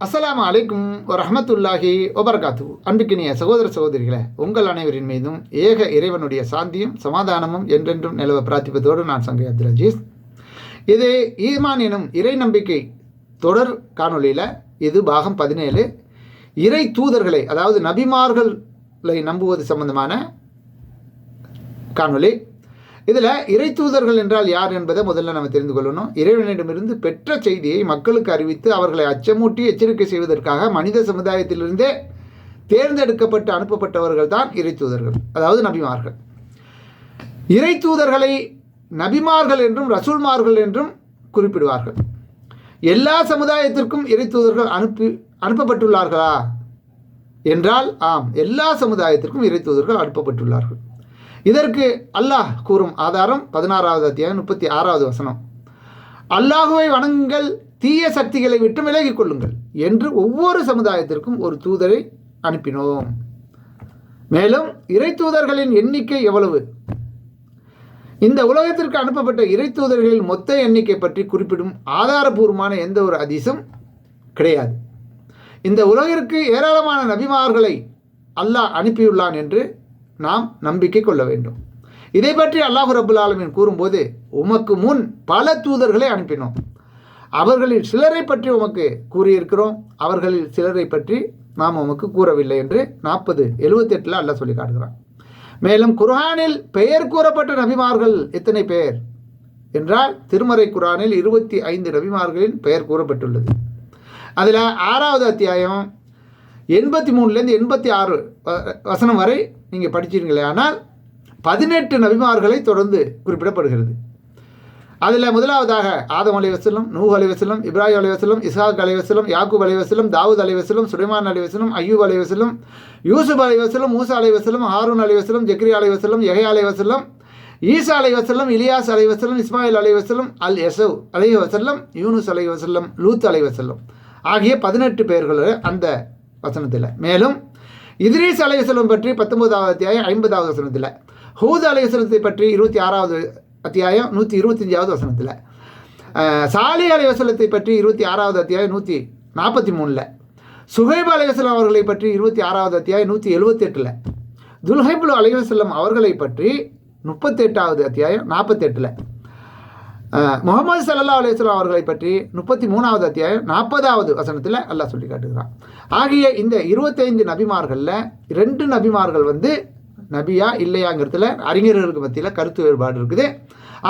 அஸ்ஸலாமு அலைக்கும் ரஹமத்துல்லாஹி ஒபர்காத்து அன்புக்கினிய சகோதர சகோதரிகளே உங்கள் அனைவரின் மீதும் ஏக இறைவனுடைய சாந்தியும் சமாதானமும் என்றென்றும் நிலவ பிரார்த்திப்பதோடு நான் சங்கை அப்துல் அஜீஸ் இது ஈமான் எனும் இறை நம்பிக்கை தொடர் காணொளியில் இது பாகம் பதினேழு. இறை தூதர்களை அதாவது நபிமார்களை நம்புவது சம்பந்தமான காணொளி. இதில் இறை தூதர்கள் என்றால் யார் என்பதை முதல்ல நம்ம தெரிந்து கொள்ளணும். இறைவனிடமிருந்து பெற்ற செய்தியை மக்களுக்கு அறிவித்து அவர்களை அச்சமூட்டி எச்சரிக்கை செய்வதற்காக மனித சமுதாயத்திலிருந்தே தேர்ந்தெடுக்கப்பட்டு அனுப்பப்பட்டவர்கள் தான் இறை தூதர்கள் அதாவது நபிமார்கள். இறை தூதர்களை நபிமார்கள் என்றும் ரசூல்மார்கள் என்றும் குறிப்பிடுவார்கள். எல்லா சமுதாயத்திற்கும் இறை தூதர்கள் அனுப்பி அனுப்பப்பட்டுள்ளார்களா? என்றால் ஆம் எல்லா சமுதாயத்திற்கும் இறை தூதர்கள் அனுப்பப்பட்டுள்ளார்கள். இதற்கு அல்லாஹ் கூறும் ஆதாரம் பதினாறாவது அத்தியாயம் முப்பத்தி ஆறாவது வசனம். அல்லாஹுவை வணங்குங்கள் தீய சக்திகளை விட்டு விலகிக் கொள்ளுங்கள் என்று ஒவ்வொரு சமுதாயத்திற்கும் ஒரு தூதரை அனுப்பினோம். மேலும் இறை தூதர்களின் எண்ணிக்கை எவ்வளவு? இந்த உலகத்திற்கு அனுப்பப்பட்ட இறை தூதர்களின் மொத்த எண்ணிக்கை பற்றி குறிப்பிடும் ஆதாரபூர்வமான எந்த ஒரு அதிசம் கிடையாது. இந்த உலகிற்கு ஏராளமான நபிமார்களை அல்லாஹ் அனுப்பியுள்ளான் என்று நாம் நம்பிக்கை கொள்ள வேண்டும். இதை பற்றி அல்லாஹு ரபுல் ஆலமின் கூறும்போது உமக்கு முன் பல தூதர்களை அனுப்பினோம். அவர்களில் சிலரை பற்றி உமக்கு கூறியிருக்கிறோம். அவர்களில் சிலரை பற்றி நாம் உமக்கு கூறவில்லை என்று நாற்பது எழுபத்தெட்டில் அல்லாஹ் சொல்லி காட்டுகிறான். மேலும் குர்ஆனில் பெயர் கூறப்பட்ட நபிமார்கள் எத்தனை பெயர் என்றால் திருமறை குரானில் இருபத்தி ஐந்து நபிமார்களின் பெயர் கூறப்பட்டுள்ளது. அதில் ஆறாவது அத்தியாயம் எண்பத்தி மூணுலேருந்து எண்பத்தி ஆறு வசனம் வரை நீங்கள் படிச்சிருங்களே ஆனால் பதினெட்டு நபிமார்களை தொடர்ந்து குறிப்பிடப்படுகிறது அதில் முதலாவதாக ஆதம் அலைவசலம் நூ அலைவசலம் இப்ராஹிம் அலைவசலம் இஸ்ஹாக் இசாக் யாக்கூப் அலைவசலம் தாவூத் அலைவசலம் சுலைமான் அலைவசலம் அய்யூப் அலி யூசுப் அலைவசலம் மூசா அலைவசலம் ஹாரூன் அலைவசலம் ஜக்ரி அலைவசலம் யஹே ஈசா அலைவசல்லம் இலியாஸ் அலைவசல்லம் இஸ்மாயில் அலைவசல்லம் அல் எசவ் அலைவசல்லம் யூனுஸ் அலைவசல்லம் லூத் அலைவசல்லம் ஆகிய பதினெட்டு பெயர்கள் அந்த வசனத்தில். மேலும் இத்ரீஸ் அலையசலம் பற்றி பத்தொன்பதாவது அத்தியாயம் ஐம்பதாவது வசனத்தில். ஹூத் அலையசலத்தை பற்றி இருபத்தி ஆறாவது அத்தியாயம் நூற்றி இருபத்தஞ்சாவது வசனத்தில். சாலி அலைவசலத்தை பற்றி இருபத்தி ஆறாவது அத்தியாயம் நூற்றி நாற்பத்தி மூணில். சுஹைப் அலைவசலம் அவர்களை பற்றி இருபத்தி ஆறாவது அத்தியாயம் நூற்றி எழுபத்தெட்டில் துல்ஹைபுல் அலைவசல்லம் அவர்களை பற்றி முப்பத்தெட்டாவது அத்தியாயம் நாற்பத்தெட்டில் முகமது சல்லா அலிஸ்லாம் அவர்களை பற்றி முப்பத்தி மூணாவது அத்தியாயம் நாற்பதாவது வசனத்தில் அல்லாஹ் சொல்லி காட்டுகிறான். ஆகிய இந்த இருபத்தைந்து நபிமார்களில் ரெண்டு நபிமார்கள் வந்து நபியா இல்லையாங்கிறதுல அறிஞர்களுக்கு மத்தியில் கருத்து வேறுபாடு இருக்குது.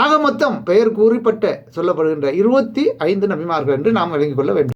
ஆக மொத்தம் பெயர் கூறிப்பட்ட சொல்லப்படுகின்ற இருபத்தி ஐந்து நபிமார்கள் என்று நாம் விளங்கிக் கொள்ள வேண்டும்.